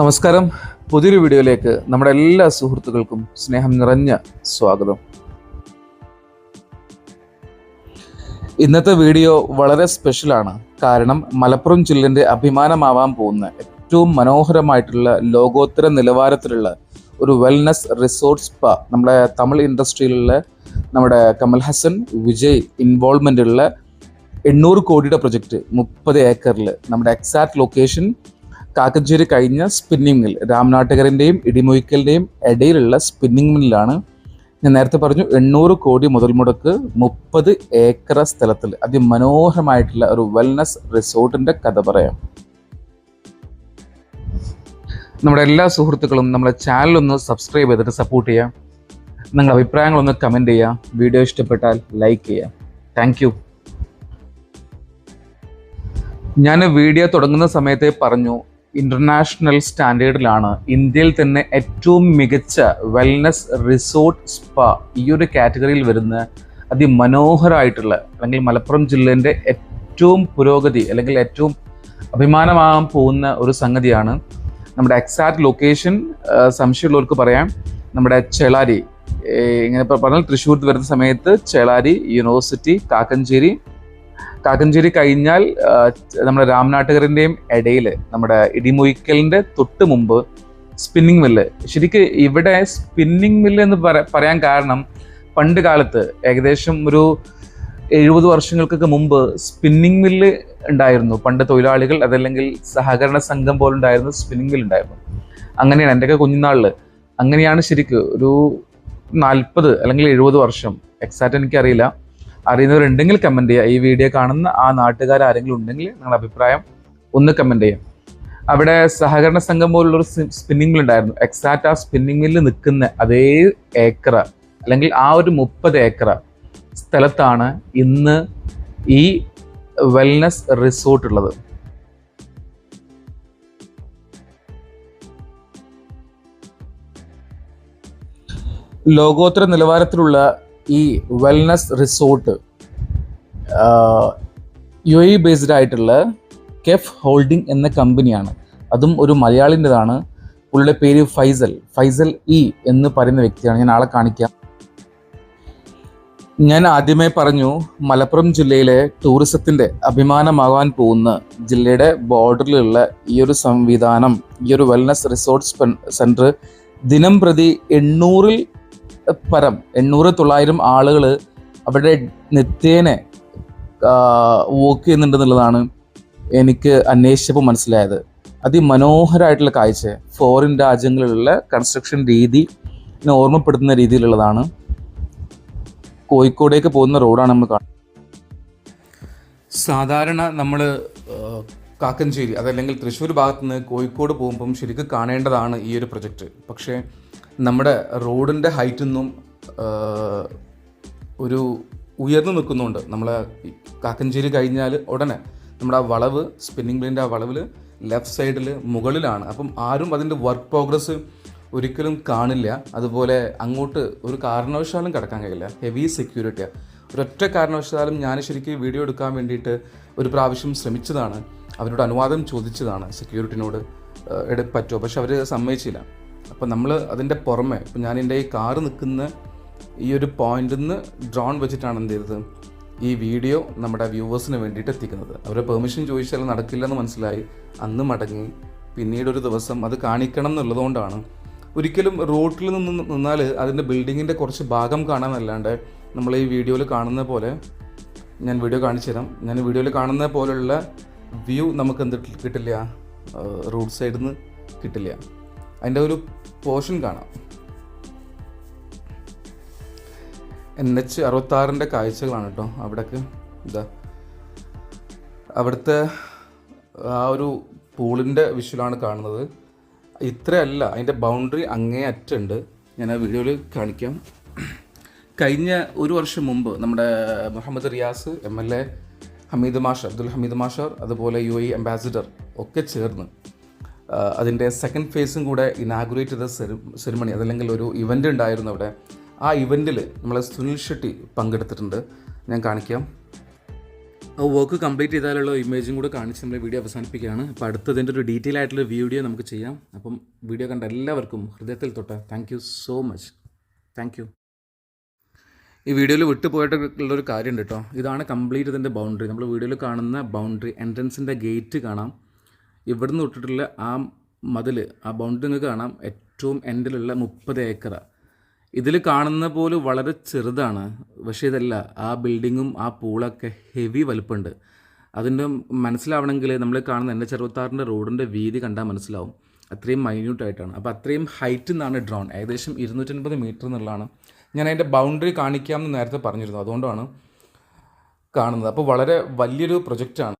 നമസ്കാരം. പുതിയൊരു വീഡിയോയിലേക്ക് നമ്മുടെ എല്ലാ സുഹൃത്തുക്കൾക്കും സ്നേഹം നിറഞ്ഞ സ്വാഗതം. ഇന്നത്തെ വീഡിയോ വളരെ സ്പെഷ്യലാണ്. കാരണം മലപ്പുറം ജില്ലന്റെ അഭിമാനമാവാൻ പോകുന്ന ഏറ്റവും മനോഹരമായിട്ടുള്ള ലോകോത്തര നിലവാരത്തിലുള്ള ഒരു വെൽനസ് റിസോർട്ട് സ്പാ നമ്മുടെ തമിഴ് ഇൻഡസ്ട്രിയിലുള്ള നമ്മുടെ കമൽ ഹസൻ വിജയ് ഇൻവോൾവ്മെന്റ് ഉള്ള എണ്ണൂറ് കോടിയുടെ പ്രൊജക്റ്റ് മുപ്പത് ഏക്കറിൽ നമ്മുടെ എക്സാക്ട് ലൊക്കേഷൻ കാക്കഞ്ചേരി കഴിഞ്ഞ സ്പിന്നിംഗ് മിൽ രാംനാട്ടുകരന്റെയും ഇടിമൊയ്ക്കലിന്റെയും ഇടയിലുള്ള സ്പിന്നിംഗ് മില്ലാണ് ഞാൻ നേരത്തെ പറഞ്ഞു എണ്ണൂറ് കോടി മുതൽ മുടക്ക് മുപ്പത് ഏക്കർ സ്ഥലത്തിൽ അതിമനോഹരമായിട്ടുള്ള ഒരു വെൽനസ് റിസോർട്ടിന്റെ കഥ പറയാം. നമ്മുടെ എല്ലാ സുഹൃത്തുക്കളും നമ്മുടെ ചാനലൊന്ന് സബ്സ്ക്രൈബ് ചെയ്തിട്ട് സപ്പോർട്ട് ചെയ്യാം. നിങ്ങളുടെ അഭിപ്രായങ്ങളൊന്ന് കമന്റ് ചെയ്യാം. വീഡിയോ ഇഷ്ടപ്പെട്ടാൽ ലൈക്ക് ചെയ്യാം. താങ്ക് ഞാൻ വീഡിയോ തുടങ്ങുന്ന സമയത്തെ പറഞ്ഞു ഇന്റർനാഷണൽ സ്റ്റാൻഡേർഡിലാണ് ഇന്ത്യയിൽ തന്നെ ഏറ്റവും മികച്ച വെൽനസ് റിസോർട്ട് സ്പാ ഈ ഒരു കാറ്റഗറിയിൽ വരുന്ന അതിമനോഹരമായിട്ടുള്ള അല്ലെങ്കിൽ മലപ്പുറം ജില്ലേന്റെ ഏറ്റവും പുരോഗതി അല്ലെങ്കിൽ ഏറ്റവും അഭിമാനമാകാൻ പോകുന്ന ഒരു സംഗതിയാണ് നമ്മുടെ എക്സാക്ട് ലൊക്കേഷൻ സംശയമുള്ളവർക്ക് പറയാം. നമ്മുടെ ചെളാരി ഇങ്ങനെ പറഞ്ഞാൽ തൃശ്ശൂർ വരുന്ന സമയത്ത് ചെളാരി യൂണിവേഴ്സിറ്റി കാക്കഞ്ചേരി കാക്കഞ്ചേരി കഴിഞ്ഞാൽ നമ്മുടെ രാംനാട്ടുകറിന്റെയും ഇടയിൽ നമ്മുടെ ഇടിമുയിക്കലിന്റെ തൊട്ട് മുമ്പ് സ്പിന്നിങ് മില്ല്. ശരിക്ക് ഇവിടെ സ്പിന്നിങ് മില്ല് എന്ന് പറ- പറയാൻ കാരണം പണ്ട് കാലത്ത് ഏകദേശം ഒരു എഴുപത് വർഷങ്ങൾക്കൊക്കെ മുമ്പ് സ്പിന്നിങ് മില്ല് ഉണ്ടായിരുന്നു. പണ്ട് തൊഴിലാളികൾ അതല്ലെങ്കിൽ സഹകരണ സംഘം പോലെ ഉണ്ടായിരുന്നു സ്പിന്നിങ് മില്ല് ഉണ്ടായിരുന്നു. അങ്ങനെയാണ് എന്റെയൊക്കെ കുഞ്ഞുനാളിൽ അങ്ങനെയാണ് ശരിക്ക് ഒരു നാൽപ്പത് അല്ലെങ്കിൽ എഴുപത് വർഷം. എക്സാക്റ്റ് എനിക്കറിയില്ല. അറിയുന്നവരുണ്ടെങ്കിൽ കമന്റ് ചെയ്യുക. ഈ വീഡിയോ കാണുന്ന ആ നാട്ടുകാർ ആരെങ്കിലും ഉണ്ടെങ്കിൽ നിങ്ങളുടെ അഭിപ്രായം ഒന്ന് കമന്റ് ചെയ്യാം അവിടെ സഹകരണ സംഘം പോലുള്ളൊരു സ്പിന്നിംഗ് മിൽ ഉണ്ടായിരുന്നു. എക്സാക്റ്റ് ആ സ്പിന്നിംഗ് മില്ലിൽ നിൽക്കുന്ന അതേ ഏക്കർ അല്ലെങ്കിൽ ആ ഒരു മുപ്പത് ഏക്കർ സ്ഥലത്താണ് ഇന്ന് ഈ വെൽനസ് റിസോർട്ട് ഉള്ളത്. ലോകോത്തര നിലവാരത്തിലുള്ള ഈ wellness resort U A based ആയിട്ടുള്ള കെഫ് ഹോൾഡിംഗ് എന്ന കമ്പനിയാണ് അതും ഒരു മലയാളിന്റെതാണ്. പുള്ളിയുടെ പേര് ഫൈസൽ. ഫൈസൽ ഇ എന്ന് പറയുന്ന വ്യക്തിയാണ്. ഞാൻ ആളെ കാണിക്കാം. ഞാൻ ആദ്യമേ പറഞ്ഞു മലപ്പുറം ജില്ലയിലെ ടൂറിസത്തിന്റെ അഭിമാനമാകാൻ പോകുന്ന ജില്ലയുടെ ബോർഡറിലുള്ള ഈ ഒരു സംവിധാനം ഈ ഒരു വെൽനസ് റിസോർട്ട് സെന്റർ ദിനം പ്രതി എണ്ണൂറിൽ പരം. എണ്ണൂറ് തൊള്ളായിരം ആളുകൾ അവരുടെ നിത്യേനെ വോക്ക് ചെയ്യുന്നുണ്ടെന്നുള്ളതാണ് എനിക്ക് അന്വേഷിച്ചപ്പോൾ മനസ്സിലായത്. അതിമനോഹരമായിട്ടുള്ള കാഴ്ച. ഫോറിൻ രാജ്യങ്ങളിലുള്ള കൺസ്ട്രക്ഷൻ രീതി ഓർമ്മപ്പെടുത്തുന്ന രീതിയിലുള്ളതാണ്. കോഴിക്കോടേക്ക് പോകുന്ന റോഡാണ് നമ്മൾ കാണുന്നത്. സാധാരണ നമ്മൾ കാക്കഞ്ചേരി അതല്ലെങ്കിൽ തൃശ്ശൂർ ഭാഗത്ത് നിന്ന് കോഴിക്കോട് പോകുമ്പം ശരിക്കും കാണേണ്ടതാണ് ഈ ഒരു പ്രൊജക്റ്റ് പക്ഷേ നമ്മുടെ റോഡിന്റെ ഹൈറ്റിൽ ഒരു ഉയർന്നു നിൽക്കുന്നുണ്ട്. നമ്മൾ കാക്കഞ്ചേരി കഴിഞ്ഞാൽ ഉടനെ നമ്മുടെ ആ വളവ് സ്പിന്നിംഗ് ബ്ലിന്റെ ആ വളവിൽ ലെഫ്റ്റ് സൈഡിൽ മുകളിലാണ്. അപ്പം ആരും അതിന്റെ വർക്ക് പ്രോഗ്രസ് ഒരിക്കലും കാണില്ല. അതുപോലെ അങ്ങോട്ട് ഒരു കാരണവശാലും കിടക്കാൻ കഴിയില്ല. ഹെവി സെക്യൂരിറ്റിയാണ് ഒരൊറ്റ കാരണവശാലും ഞാൻ ശരിക്കും വീഡിയോ എടുക്കാൻ വേണ്ടിയിട്ട് ഒരു പ്രാവശ്യം ശ്രമിച്ചതാണ്. അവരോട് അനുവാദം ചോദിച്ചതാണ് സെക്യൂരിറ്റിനോട് പറ്റുമോ? പക്ഷെ അവർ സമ്മതിച്ചില്ല. അപ്പോൾ നമ്മൾ അതിന്റെ പുറമെ ഇപ്പം ഞാൻ എന്റെ ഈ കാറ് നിൽക്കുന്ന ഈ ഒരു പോയിന്റിൽ നിന്ന് ഡ്രോൺ വെച്ചിട്ടാണ് എന്ത് ചെയ്തത്? ഈ വീഡിയോ നമ്മുടെ വ്യൂവേഴ്സിന് വേണ്ടിയിട്ട് എത്തിക്കുന്നത്. അവരെ പെർമിഷൻ ചോദിച്ചാൽ നടക്കില്ലെന്ന് മനസ്സിലായി. അന്ന് മടങ്ങി. പിന്നീട് ഒരു ദിവസം അത് കാണിക്കണം എന്നുള്ളതുകൊണ്ടാണ്. ഒരിക്കലും റോട്ടിൽ നിന്ന് നിന്നാൽ അതിന്റെ ബിൽഡിങ്ങിന്റെ കുറച്ച് ഭാഗം കാണാനല്ലാണ്ട് നമ്മൾ ഈ വീഡിയോയിൽ കാണുന്ന പോലെ ഞാൻ വീഡിയോ കാണിച്ചു തരാം. ഞാൻ വീഡിയോയിൽ കാണുന്ന പോലുള്ള വ്യൂ നമുക്ക് എന്ത് കിട്ടില്ല? റോഡ് സൈഡിൽ നിന്ന് കിട്ടില്ല. അതിന്റെ ഒരു പോർഷൻ കാണാം. എൻ എച്ച് അറുപത്താറിന്റെ കാഴ്ചകളാണ് കേട്ടോ അവിടേക്ക്. ഇതാ. അവിടുത്തെ ആ ഒരു പൂളിന്റെ വിഷ്വലാണ് കാണുന്നത്. ഇത്രയല്ല അതിന്റെ ബൗണ്ടറി അങ്ങേ അറ്റുണ്ട് ഞാൻ ആ വീഡിയോയിൽ കാണിക്കാം. കഴിഞ്ഞ ഒരു വർഷം മുമ്പ് നമ്മുടെ Muhammad Riyas M L A Hameed masher Abdul Hameed masher അതുപോലെ യു എ അംബാസിഡർ ഒക്കെ ചേർന്ന് അതിന്റെ സെക്കൻഡ് ഫേസും കൂടെ ഇനാഗുറേറ്റ് ചെയ്ത സെറിമണി അതല്ലെങ്കിൽ ഒരു ഇവന്റ് ഉണ്ടായിരുന്നു അവിടെ. ആ ഇവന്റിൽ നമ്മളെ സുനിൽ ഷെട്ടി പങ്കെടുത്തിട്ടുണ്ട്. ഞാൻ കാണിക്കാം. ആ വർക്ക് കംപ്ലീറ്റ് ചെയ്താലുള്ള ഇമേജും കൂടെ കാണിച്ച് നമ്മൾ വീഡിയോ അവസാനിപ്പിക്കുകയാണ്. അപ്പോൾ അടുത്തതിന്റെ ഒരു ഡീറ്റെയിൽ ആയിട്ടുള്ള വീഡിയോ നമുക്ക് ചെയ്യാം. അപ്പം വീഡിയോ കണ്ട എല്ലാവർക്കും ഹൃദയത്തിൽ തൊട്ട് താങ്ക് സോ മച്ച് താങ്ക് ഈ വീഡിയോയിൽ വിട്ടുപോയിട്ടുള്ളൊരു കാര്യമുണ്ട് കേട്ടോ. ഇതാണ് കംപ്ലീറ്റ് ഇതിന്റെ ബൗണ്ടറി നമ്മൾ വീഡിയോയിൽ കാണുന്ന ബൗണ്ടറി എൻട്രൻസിന്റെ ഗേറ്റ് കാണാം. ഇവിടുന്ന് തൊട്ടിട്ടുള്ള ആ മതിൽ ആ ബൗണ്ടറി നിങ്ങൾക്ക് കാണാം. ഏറ്റവും എൻഡിലുള്ള മുപ്പത് ഏക്കർ ഇതിൽ കാണുന്ന പോലെ വളരെ ചെറുതാണ്. പക്ഷേ ഇതല്ല ആ ബിൽഡിങ്ങും ആ പൂളൊക്കെ ഹെവി വലുപ്പമുണ്ട് അതിന്റെ മനസ്സിലാവണമെങ്കിൽ നമ്മൾ കാണുന്ന എന്റെ ചെറുപത്താറിന്റെ റോഡിന്റെ വീതി കണ്ടാൽ മനസ്സിലാവും. അത്രയും മൈന്യൂട്ടായിട്ടാണ് അപ്പോൾ അത്രയും ഹൈറ്റിൽ നിന്നാണ് ഡ്രോൺ ഏകദേശം ഇരുന്നൂറ്റൻപത് മീറ്റർ എന്നുള്ളതാണ്. ഞാൻ അതിന്റെ ബൗണ്ടറി കാണിക്കാമെന്ന് നേരത്തെ പറഞ്ഞിരുന്നു. അതുകൊണ്ടാണ് കാണുന്നത്. അപ്പോൾ വളരെ വലിയൊരു പ്രൊജക്റ്റാണ്